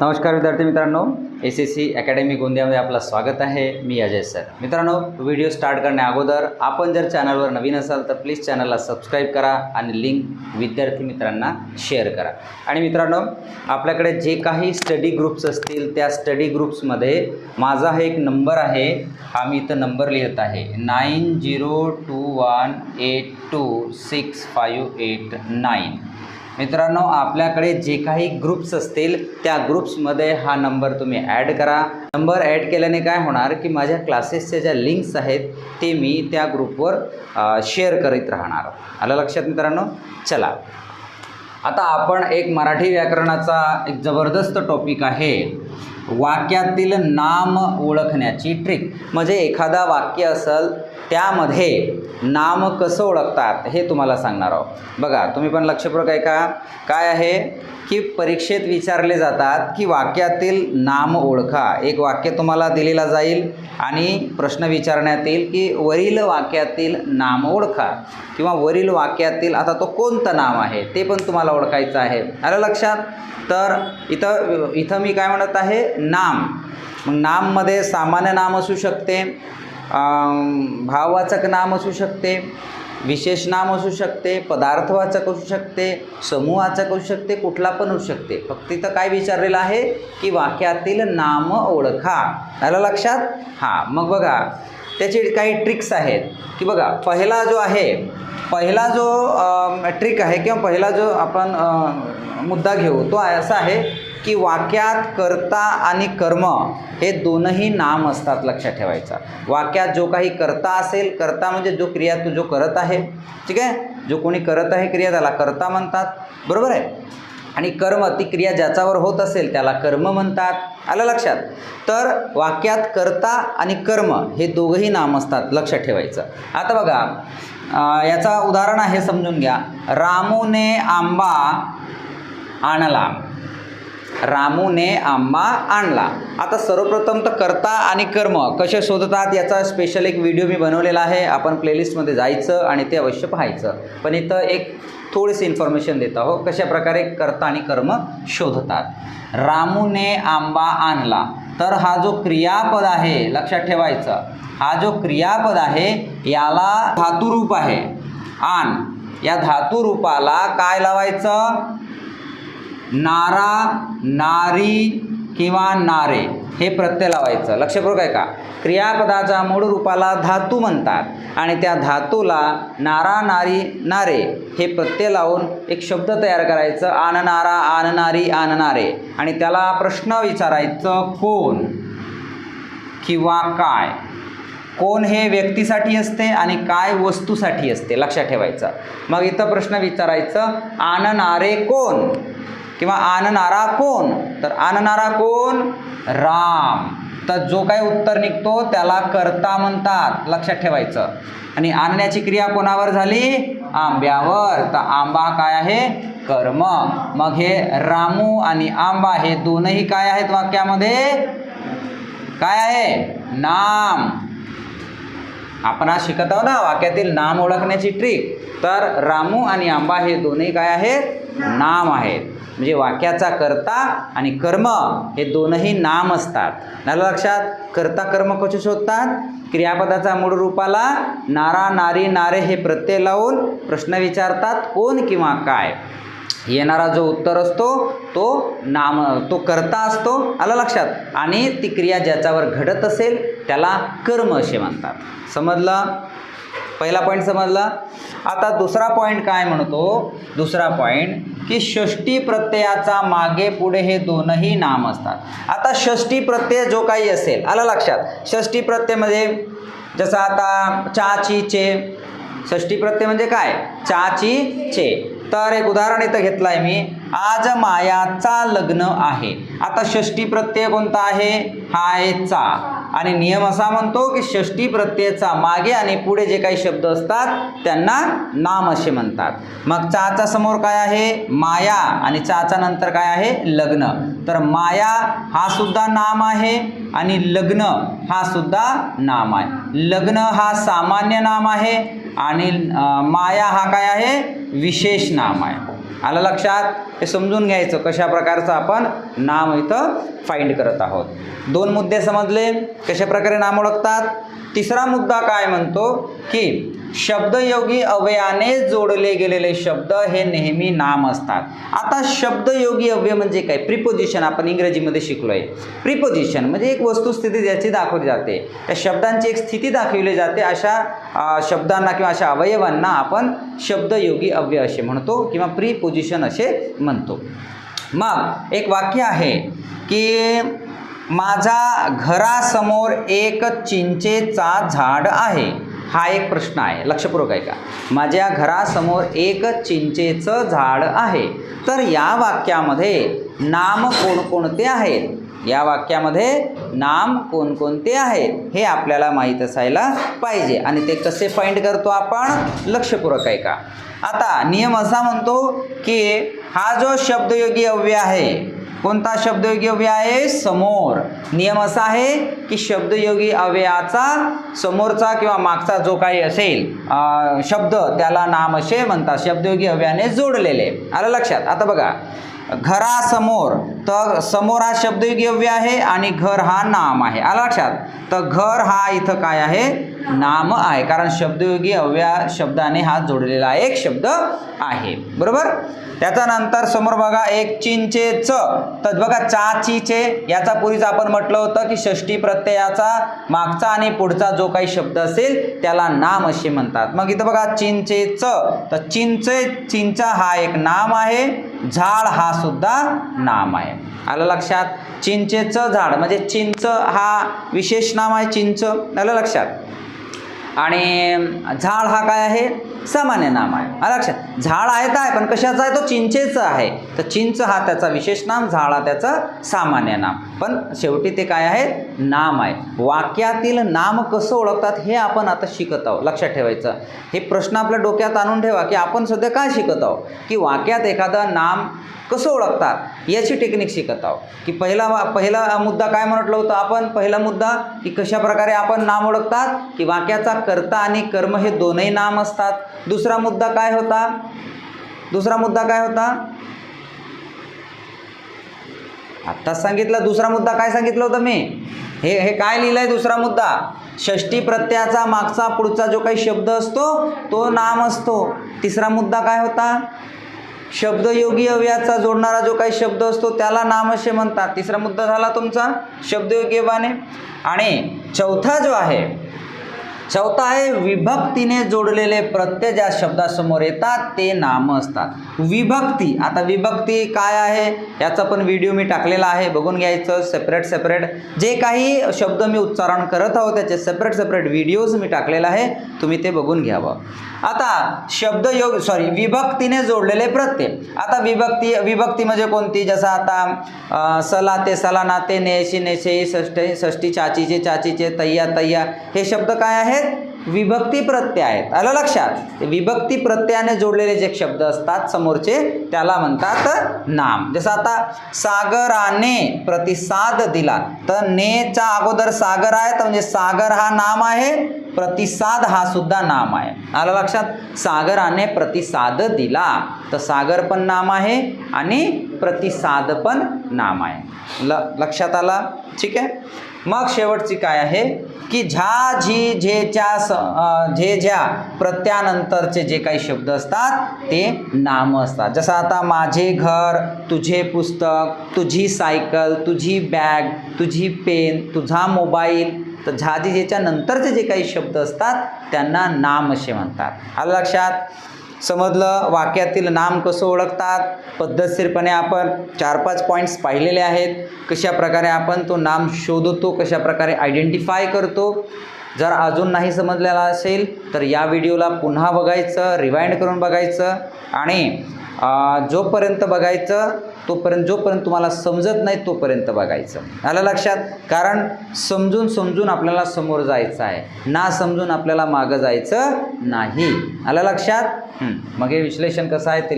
नमस्कार विद्यार्थी मित्रांनो एस एस सी अकॅडमी गोंदियामध्ये आपलं स्वागत आहे. मी अजय सर. मित्रांनो व्हिडिओ स्टार्ट करण्या अगोदर आपण जर चॅनलवर नवीन असाल तर प्लीज चॅनलला सबस्क्राईब करा आणि लिंक विद्यार्थी मित्रांना शेअर करा. आणि मित्रांनो आपल्याकडे जे काही स्टडी ग्रुप्स असतील त्या स्टडी ग्रुप्समध्ये माझा हा एक नंबर आहे. हा मी इथं नंबर लिहित आहे. Nine zero two one eight two six five eight nine मित्रांनो आपल्याकडे जे काही ग्रुप्स असतील त्या ग्रुप्समध्ये हा नंबर तुम्ही ॲड करा. नंबर ॲड केल्याने काय होणार की माझ्या क्लासेसच्या ज्या लिंक्स आहेत ते मी त्या ग्रुपवर शेअर करीत राहणार. आलं लक्षात मित्रांनो? चला. आता आपण एक मराठी व्याकरणाचा एक जबरदस्त टॉपिक आहे वाक्यातील नाम ओळखण्याची ट्रिक म्हणजे एखादा वाक्य असेल त्यामध्ये नाम कसं ओळखतात हे तुम्हाला सांगणार आहोत. बघा तुम्ही पण लक्षपूर्वक ऐका. काय आहे? की परीक्षेत विचारले जातात की वाक्यातील नाम ओळखा. एक वाक्य तुम्हाला दिलेला जाईल आणि प्रश्न विचारण्यात येईल की वरील वाक्यातील नाम ओळखा किंवा वरील वाक्यातील आता तो कोणतं नाम आहे ते पण तुम्हाला ओळखायचं आहे. आलं लक्षात? तर इथं इथं मी काय म्हणत आहे? नाम. मग नाममध्ये सामान्य नाम असू शकते. भाववाचक नाम असू शकते विशेष नाम असू शकते पदार्थवाचक असू शकते समूहाचक असू शकते कुठला पण असू शकते. फक्त इथं काय विचारलेलं आहे की वाक्यातील नाम ओळखा. आलं लक्षात? हां मग बघा. त्याचे काही ट्रिक्स आहेत. की बघा पहिला जो आहे पहिला जो ट्रिक आहे किंवा पहिला जो आपण मुद्दा घेऊ तो असा आहे की वाक्यात कर्ता आणि कर्म हे दोनही नाम असतात लक्षात ठेवायचा. वाक्यात जो काही कर्ता असेल कर्ता म्हणजे जो क्रिया तो जो करत आहे. ठीक आहे? जो कोणी करत आहे क्रिया त्याला कर्ता म्हणतात. बरोबर आहे? आणि कर्म ती क्रिया ज्याच्यावर होत असेल त्याला कर्म म्हणतात. आलं लक्षात? तर वाक्यात कर्ता आणि कर्म हे दोघंही नाम असतात लक्षात ठेवायचं. आता बघा याचा उदाहरण आहे समजून घ्या. रामूने आंबा आणला. रामूने आंबा आणला. आता सर्वप्रथम तर कर्ता आणि कर्म कसे शोधतात याचा स्पेशल एक व्हिडिओ मी बनवलेला आहे. आपण प्लेलिस्टमध्ये जायचं आणि ते अवश्य पाहायचं. पण इथं एक थोडीशी इन्फॉर्मेशन देत आहो कशा प्रकारे कर्ता आणि कर्म शोधतात. रामूने आंबा आणला. तर हा जो क्रियापद आहे लक्षात ठेवायचं. हा जो क्रियापद आहे याला धातुरूप आहे. आण या धातुरूपाला काय लावायचं? नारा नारी किंवा नारे हे प्रत्यय लावायचं. लक्षपूर्वक आहे का? क्रियापदाच्या मूळ रूपाला धातू म्हणतात आणि त्या धातूला नारा नारी नारे हे प्रत्यय लावून एक शब्द तयार करायचं. आन नारा आन नारी आन नारे आणि त्याला प्रश्न विचारायचं कोण किंवा काय? कोण हे व्यक्तीसाठी असते आणि काय वस्तूसाठी असते? लक्षात ठेवायचं. मग इथं प्रश्न विचारायचं आणणारे कोण? किंवा आणणारा कोण? तर आणणारा कोण? राम. तर जो काही उत्तर निघतो त्याला कर्ता म्हणतात. लक्षात ठेवायचं. आणि आणण्याची क्रिया कोणावर झाली? आंब्यावर. तर आंबा काय आहे? कर्म. मग हे रामू आणि आंबा हे दोनही काय आहेत वाक्यामध्ये? काय आहे? नाम. आपण आज शिकत आहोत ना वाक्यातील नाम ओळखण्याची ट्रिक तर रामू आणि आंबा हे दोन्ही काय आहेत? नाम आहेत. म्हणजे वाक्याचा कर्ता आणि कर्म हे दोनही नाम असतात. झालं लक्षात? कर्ता कर्म कसे शोधतात? क्रियापदाचा मूळ रूपाला नारा नारी नारे हे प्रत्यय लावून प्रश्न विचारतात कोण किंवा काय. येणारा जो उत्तर असतो तो नाम तो कर्ता असतो. आलं लक्षात? आणि ती क्रिया ज्याच्यावर घडत असेल त्याला कर्म असे म्हणतात. समजलं? पहिला पॉईंट समजला? आता दुसरा पॉईंट काय म्हणतो? दुसरा पॉईंट की षष्टी प्रत्ययाचा मागे पुढे हे दोनही नाम असतात. आता षष्टी प्रत्यय जो काही असेल आलं लक्षात? षष्टी प्रत्ययमध्ये म्हणजे जसं आता चाची चे. षष्टी प्रत्यय म्हणजे काय? चाची चे. तर एक उदाहरण इथं घेतलं आहे मी. आज मायाचा लग्न आहे. आता षष्टी प्रत्यय कोणता आहे? हा आहे चा. आणि नियम असा म्हणतो की षष्टी प्रत्ययाचा मागे आणि पुढे जे काही शब्द असतात त्यांना नाम असे म्हणतात. मग चाचा समोर काय आहे? माया. आणि चाचा नंतर काय आहे? लग्न. तर माया हा सुद्धा नाम आहे आणि लग्न हा सुद्धा नाम आहे. लग्न हा सामान्य नाम आहे आणि माया हा काय आहे? विशेष नाम आहे. आलं लक्षात? हे समजून घ्यायचं कशा प्रकारचं आपण नाम इथं फाइंड करत आहोत. दोन मुद्दे समजले कशा प्रकारे नाम ओळखतात? तिसरा मुद्दा काय म्हणतो? की शब्दयोगी अवयाने जोडले गेलेले शब्द हे नेहमी नाम असतात. आता शब्दयोगी अव्यय म्हणजे काय? प्रिपोजिशन आपण इंग्रजीमध्ये शिकलोय. प्रिपोजिशन म्हणजे एक वस्तुस्थिती ज्याची दाखवली जाते. त्या शब्दांची एक स्थिती दाखवली जाते. अशा शब्दांना किंवा अशा अवयवांना आपण शब्दयोगी अव्यय असे म्हणतो किंवा प्रिपोजिशन असे म्हणतो. मग एक वाक्य आहे की माझा घरासमोर एक चिंचेचा झाड आहे. हा एक प्रश्न आहे लक्षपूर्वक आहे का माझ्या घरासमोर एक चिंचेचं झाड आहे. तर या वाक्यामध्ये नाम कोणकोणते आहेत? या वाक्यामध्ये नाम कोणकोणते आहेत? हे आपल्याला माहीत असायला पाहिजे. आणि ते कसे फाइंड करतो आपण? लक्षपूर्वक आहे का आता नियम असा म्हणतो की हा जो शब्दयोगी अव्यय आहे कोणता शब्दयोगी अव्यय आहे? समोर. नियम असा आहे की शब्दयोगी अव्ययाचा समोरचा किंवा मागचा जो काही असेल शब्द त्याला नाम असे म्हणतात शब्दयोगी अव्ययाने जोडलेले. आलं लक्षात? आता बघा. घरासमोर तर समोर हा शब्दयोगी अव्यय आहे आणि घर हा नाम आहे. आलं लक्षात? तर घर हा इथं काय आहे? नाम आहे. कारण शब्दयोगी अव्या शब्दाने हा जोडलेला एक शब्द आहे. बरोबर? त्याच्यानंतर समोर बघा एक चिंचेच तर बघा चाचीचे. याचा पूर्वीच आपण म्हटलं होतं की षष्टी प्रत्ययाचा मागचा आणि पुढचा जो काही शब्द असेल त्याला नाम असे म्हणतात. मग इथं बघा चिंचेच तर चिंचे चिंचा हा एक नाम आहे. झाड हा सुद्धा नाम आहे. आलं लक्षात? चिंचेचं झाड म्हणजे चिंच हा विशेष नाम आहे चिंच आलं लक्षात? आणि झाड हा काय आहे? सामान्य नाम आहे. लक्षात झाड आहे तर आहे पण कशाचा आहे? तो चिंचेचं आहे. तर चिंच हा त्याचा विशेष नाम झाड हा त्याचं सामान्य नाम. पण शेवटी ते काय आहे? नाम आहे. वाक्यातील नाम कसं ओळखतात हे आपण आता शिकत आहोत. लक्षात ठेवायचं. हे प्रश्न आपल्या डोक्यात आणून ठेवा की आपण सध्या काय शिकत आहोत? की वाक्यात एखादं नाम कसं ओळखतात? याची टेक्निक शिकत आहोत. की पहिला वा- पहिला मुद्दा काय म्हटलं होतं आपण? पहिला मुद्दा की कशा प्रकारे आपण नाम ओळखतात? की वाक्याचा कर्ता आणि कर्म हे दोनही नाम असतात. दुसरा मुद्दा काय होता? दुसरा मुद्दा काय होता? आत्ताच सांगितलं दुसरा मुद्दा काय सांगितलं होतं मी? हे हे काय लिहिलं आहे दुसरा मुद्दा? षष्टी प्रत्ययाचा मागचा पुढचा जो काही शब्द असतो तो नाम असतो. तिसरा मुद्दा काय होता? शब्दयोगी अव्ययाचा जोडणारा जो काही शब्द असतो त्याला नाम असे म्हणतात. तिसरा मुद्दा झाला तुमचा शब्दयोगी अव्ययाने आणि चौथा जो आहे चौथा आहे विभक्तीने जोडलेले प्रत्यय ज्या शब्दासमोर येतात ते नाम असतात. विभक्ती आता विभक्ती काय आहे? याचा पण व्हिडिओ मी टाकलेला आहे बघून घ्यायचं सेपरेट सेपरेट जे काही शब्द मी उच्चारण करत आहोत त्याचे सेपरेट सेपरेट व्हिडिओज मी टाकलेला आहे तुम्ही ते बघून घ्यावं. आता शब्द योग सॉरी विभक्तीने जोडलेले प्रत्यय. आता विभक्ती विभक्ती म्हणजे कोणती? जसं आता सला ते सला नाते नेशी नेशे षष्टी षष्टी चाचीचे चाचीचे तय्या तय्या हे शब्द काय आहे? आहेत विभक्ती प्रत्यय आहेत. आलं लक्षात? विभक्ती प्रत्ययाने जोडलेले जे शब्द असतात समोरचे त्याला म्हणतात नाम. जसं आता सागराने प्रतिसाद दिला. तर नेचा अगोदर सागर आहे तर म्हणजे सागर हा नाम आहे प्रतिसाद हा सुद्धा नाम आहे. आलं लक्षात? सागराने प्रतिसाद दिला. तर सागर पण नाम आहे आणि प्रतिसाद पण नाम आहे ल लक्षात आला? ठीक आहे? मग शेवटची काय आहे? की झा झी झेच्या स झे झ्या प्रत्यानंतरचे जे काही शब्द असतात ते नाम असतात. जसं आता माझे घर तुझे पुस्तक तुझी सायकल तुझी बॅग तुझी पेन तुझा मोबाईल तर झाजी झेच्या नंतरचे जे काही शब्द असतात त्यांना नाम असे म्हणतात. आलं लक्षात? समजलं. वाक्यातील नाम कसं ओळखतात? पद्धतशीरपणे आपण चार पाच पॉईंट्स पाहिलेले आहेत. कशा प्रकारे आपण तो नाम शोधतो कशा प्रकारे आयडेंटिफाय करतो? जर अजून नाही समजलेला असेल तर या व्हिडिओला पुन्हा बघायचं रिवाइंड करून बघायचं आणि जोपर्यंत बघायचं तोपर्यंत जोपर्यंत तुम्हाला समजत नाही तोपर्यंत बघायचं. आलं लक्षात? कारण समजून समजून आपल्याला समोर जायचं आहे. ना समजून आपल्याला मागं जायचं नाही. आलं लक्षात? मग हे विश्लेषण कसं आहे ते